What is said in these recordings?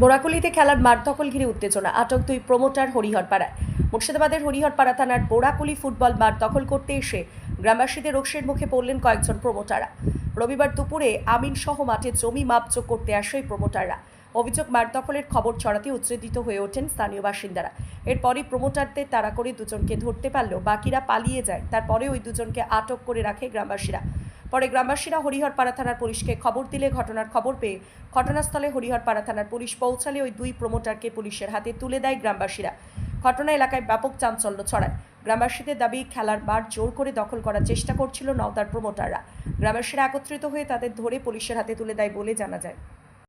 বোরাকুলিতে খেলার দখল ঘিরে উত্তেজনা। আটক দুই প্রমোটার হরিহরপাড়ায় মুর্শিদাবাদের হরিহরপাড়া থানার বোরাকুলি ফুটবল মাঠ দখল করতে এসে গ্রামবাসীদের রোষের মুখে পড়লেন কয়েকজন প্রমোটাররা। রবিবার দুপুরে আমিন সহ মাঠে জমি মাপযোগ করতে আসে প্রমোটাররা। অভিযোগ মাঠ দখলের খবর ছড়াতে উত্তেজিত হয়ে ওঠেন স্থানীয় বাসিন্দারা। এরপরই প্রমোটারদের তাড়া করে দুজনকে ধরতে পারলেও বাকিরা পালিয়ে যায়। তারপরে ওই দুজনকে আটক করে রাখে গ্রামবাসীরা। পরে গ্রামবাসীরা হরিহরপাড়া থানার পুলিশকে খবর দিলে ঘটনার খবর পেয়ে ঘটনাস্থলে হরিহরপাড়া থানার পুলিশ পৌঁছালে ওই দুই প্রমোটারকে পুলিশের হাতে তুলে দেয় গ্রামবাসীরা। ঘটনা এলাকায় ব্যাপক চাঞ্চল্য ছড়ায়। গ্রামবাসীদের দাবি, খেলার মাঠ জোর করে দখল করার চেষ্টা করছিল নওদার প্রমোটাররা। গ্রামবাসীরা একত্রিত হয়ে তাদের ধরে পুলিশের হাতে তুলে দেয় বলে জানা যায়।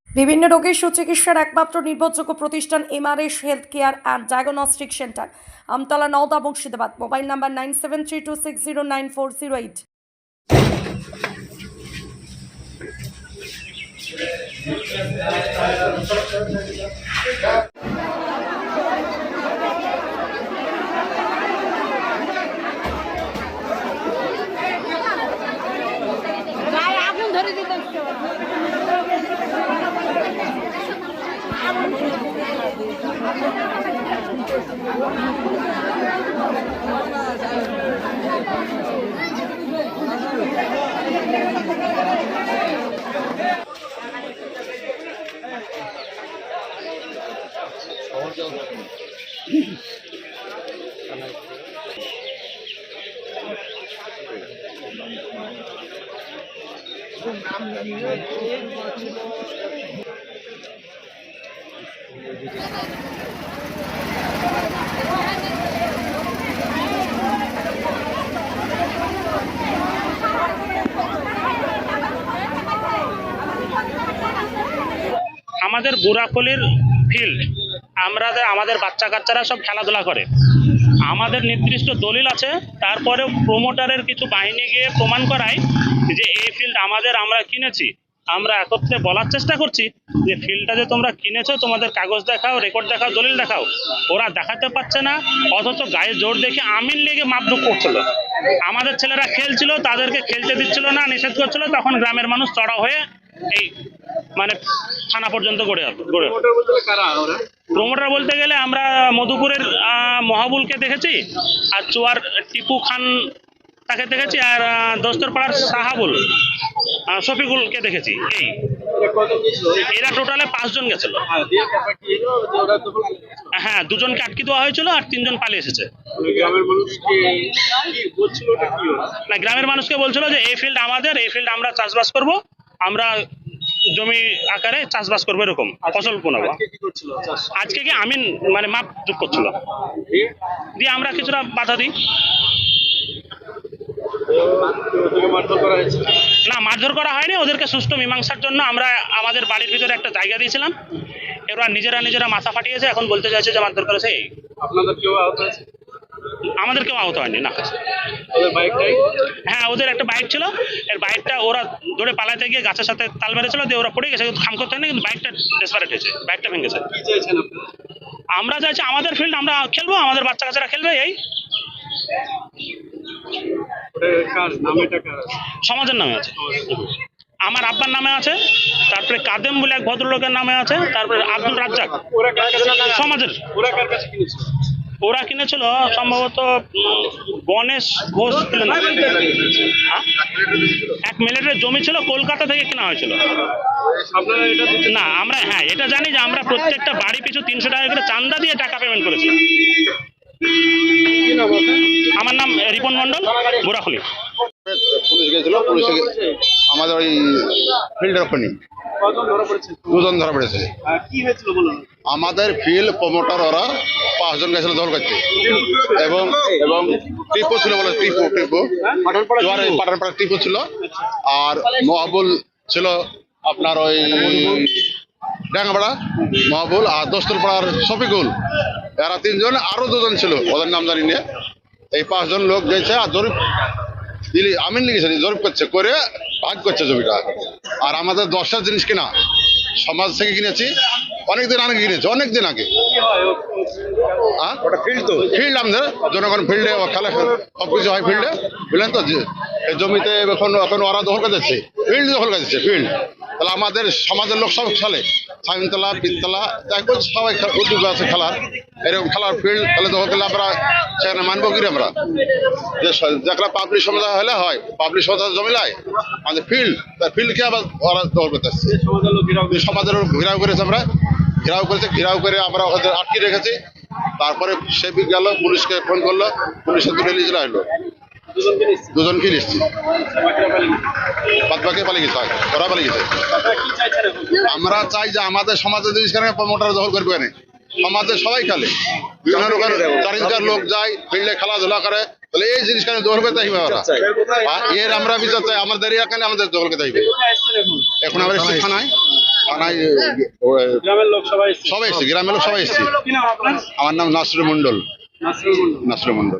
বিভিন্ন রোগের সুচিকিৎসার একমাত্র নির্ভরযোগ্য প্রতিষ্ঠান MRS health care and diagnostic centre. Amtala Naoda Murshidabad. Mobile number nine seven three two six zero nine four zero eight. গায়ে আগুন ধরে দিতে আমাদের বুড়াকলির ফিল্ড আমরা আমাদের বাচ্চা কাচ্চারা সব খেলাধুলা করে। আমাদের নির্দিষ্ট দলিল আছে তারপরে প্রমোটারের কিছু বাহিনী গিয়ে প্রমাণ করায় যে এই ফিল্ড আমাদের, আমরা কিনেছি। আমরা একত্রে বলার চেষ্টা করছি যে ফিল্ডটা যে তোমরা কিনেছো, তোমাদের কাগজ দেখাও রেকর্ড দেখাও, দলিল দেখাও। ওরা দেখাতে পারছে না, অথচ গায়ে জোর দেখে আমিন লেগে মাপদুক করছিল। আমাদের ছেলেরা খেলছিল, তাদেরকে খেলতে দিচ্ছিল না, নিষেধ করছিল, তখন গ্রামের মানুষ চড়া হয়ে এই মানে থানা পর্যন্ত গড়ে গড়ে প্রমোটার বলতে গেলে আমরা মধুপুরের মহাবুলকে দেখেছি আর চুয়ার টিপু খান তাকে দেখেছি আর দোস্তরপাড়ার সাহাবুল শফিকুলকে দেখেছি। এই। এরা টোটালে পাঁচজন গেছিল। হ্যাঁ দুজনকে আটকে দেওয়া হয়েছিল আর তিনজন পালিয়ে এসেছে। হলো? না গ্রামের মানুষকে বলছিল যে এই ফিল্ড আমাদের এই ফিল্ড আমরা চাষবাস করব আমরা জমি আকারে চাষবাস করব এরকম ফসল বোনাবো। আজকে কি আমিন মানে মাপ যোগ করছিল। দিয়ে? আমরা কিছুটা বাধা দিই। না মারধর করা হয়নি ওদেরকে সুষ্ঠু মীমাংসার জন্য আমরা আমাদের বাড়ির ভিতরে একটা জায়গা দিয়েছিলাম। এবার নিজেরা নিজেরা মাথা ফাটিয়েছে এখন বলতে চাইছে যে মারধর করেছে এই। আপনাদের কেউ আহত হয়েছে? আমাদের কেউ আহত হয়নি না। হ্যাঁ ওদের একটা বাইক ছিল। এর বাইকটা ওরা ধরে পালাতে গিয়ে গাছের সাথে তাল মেরেছিল দিয়ে ওরা পড়ে গেছে কিন্তু খাম করতে হয়নি কিন্তু বাইকটা ডেসপারেট হয়েছে বাইকটা চাইছেন আপনারা আমরা চাইছি আমাদের ফিল্ড আমরা খেলব আমাদের বাচ্চা কাচ্চারা খেলবে এই। সমাজের নামে আছে। আমার আব্বার নামে আছে তারপরে কাদেম বলে এক ভদ্রলোকের নামে আছে তারপরে আব্দুল রাজ্জাক। সমাজের। ওরা কার কাছে কিনেছিল ওরা কিনেছিল সম্ভবত গণেশ ঘোষ ছিলেন হ্যাঁ? এক মিনিটের জমি ছিল, কলকাতা থেকে কেনা হয়েছিল। না, আমরা হ্যাঁ এটা জানি যে আমরা প্রত্যেকটা বাড়ি পিছু তিনশো টাকা করে চান্দা দিয়ে টাকা পেমেন্ট করেছি আমার নাম রিপন মন্ডল বুড়াখলি পুলিশ গেছিল, পুলিশে আমাদের ওই ফিল্ডের ওখানে দুজন ধরা পড়েছে। কি হয়েছিল বলুন? আমাদের ফিল্ড প্রমোটার ওরা পাঁচজন গেছিল দল করতে। এবং এবং টিপু ছিল বলে টিপু টিপু। পাঠানপাড়া টিপু ছিল। আর মহাবুল ছিল আপনার ওই ডাঙ্গাপাড়া। মহাবুল আর দোস্তরপাড়ার শফিকুল। এরা তিনজন আরও দুজন ছিল ওদের নাম জানি না। এই পাঁচজন লোক গেছে আর জরিপ দিলি আমিন লিখেছে জরিপ করছে করে ভাগ করছে জমিটা। আর আমাদের দশটা জিনিস কিনা সমাজ থেকে কিনেছি অনেকদিন আগে কিনেছি অনেকদিন আগে। হ্যাঁ? ফিল্ড তো। ফিল্ড আমাদের জনগণ ফিল্ডে খেলা সব কিছু হয় ফিল্ডে বুঝলেন তো? জমিতে এখন এখন ওরা দখল করে যাচ্ছে ফিল্ড দখল করে যাচ্ছে ফিল্ড তাহলে আমাদের সমাজের লোক সব খেলে। সাইনতলা পিততলা দেখুন সবাই উদ্যোগ আছে খেলার। এরকম খেলার ফিল্ড তাহলে দখল করলে আমরা সেখানে মানবো কি আমরা? যে যেখানে পাবলিক সমস্যা হলে হয় পাবলিক সমস্যা জমিলায়। আমাদের ফিল্ড তার ফিল্ডকে আবার ওরা দখল করতে আসছে সমাজের ঘেরাও করেছে আমরা, ঘেরাও করেছে, ঘেরাও করে আমরা ওদের আটকে রেখেছি। তারপরে সে গেল পুলিশকে ফোন করল পুলিশের দুটো চলে আসলো। দুজনকে নিচ্ছে বাকিরা পালিয়ে গেছে। ওরা পালিয়ে গেছে। আমরা চাই যে আমাদের সমাজের জিনিস কেন প্রমোটার দখল করবে না সমাজের সবাই খেলে। বিভিন্ন রকম চারিদিকার লোক যায়। ফিল্ডে খেলাধুলা করে। তাহলে এই জিনিস কেন দখল করতে হইবে ওরা? আর এর আমরা বিচার চাই আমাদের এখানে আমাদের দখল করতে হইবে এখন? আমরা থানায় গ্রামের লোক সবাই এসছে। সবাই এসছে গ্রামের লোক সবাই এসছে। আমার নাম নাসরুল মন্ডল নাসরুল মন্ডল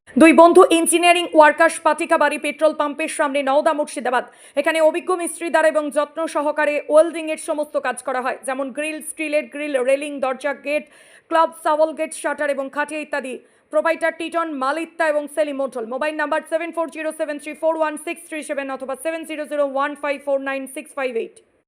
দুই বন্ধু ইঞ্জিনিয়ারিং ওয়ার্কার্স পাটিকাবাড়ি পেট্রোল পাম্পের সামনে নওদা মুর্শিদাবাদ। এখানে অভিজ্ঞ মিস্ত্রি দ্বারা এবং যত্ন সহকারে ওয়েল্ডিং এর সমস্ত কাজ করা হয়, যেমন গ্রিল, স্টিলের গ্রিল, রেলিং, দরজা, গেট, ক্লাব সাওয়াল গেট, শাটার এবং খাটিয়া ইত্যাদি। প্রোভাইডার টিটন, মালিত্তা এবং সেলি Motul mobile number seven four zero seven three four one six three seven অথবা seven zero zero one five four nine six five eight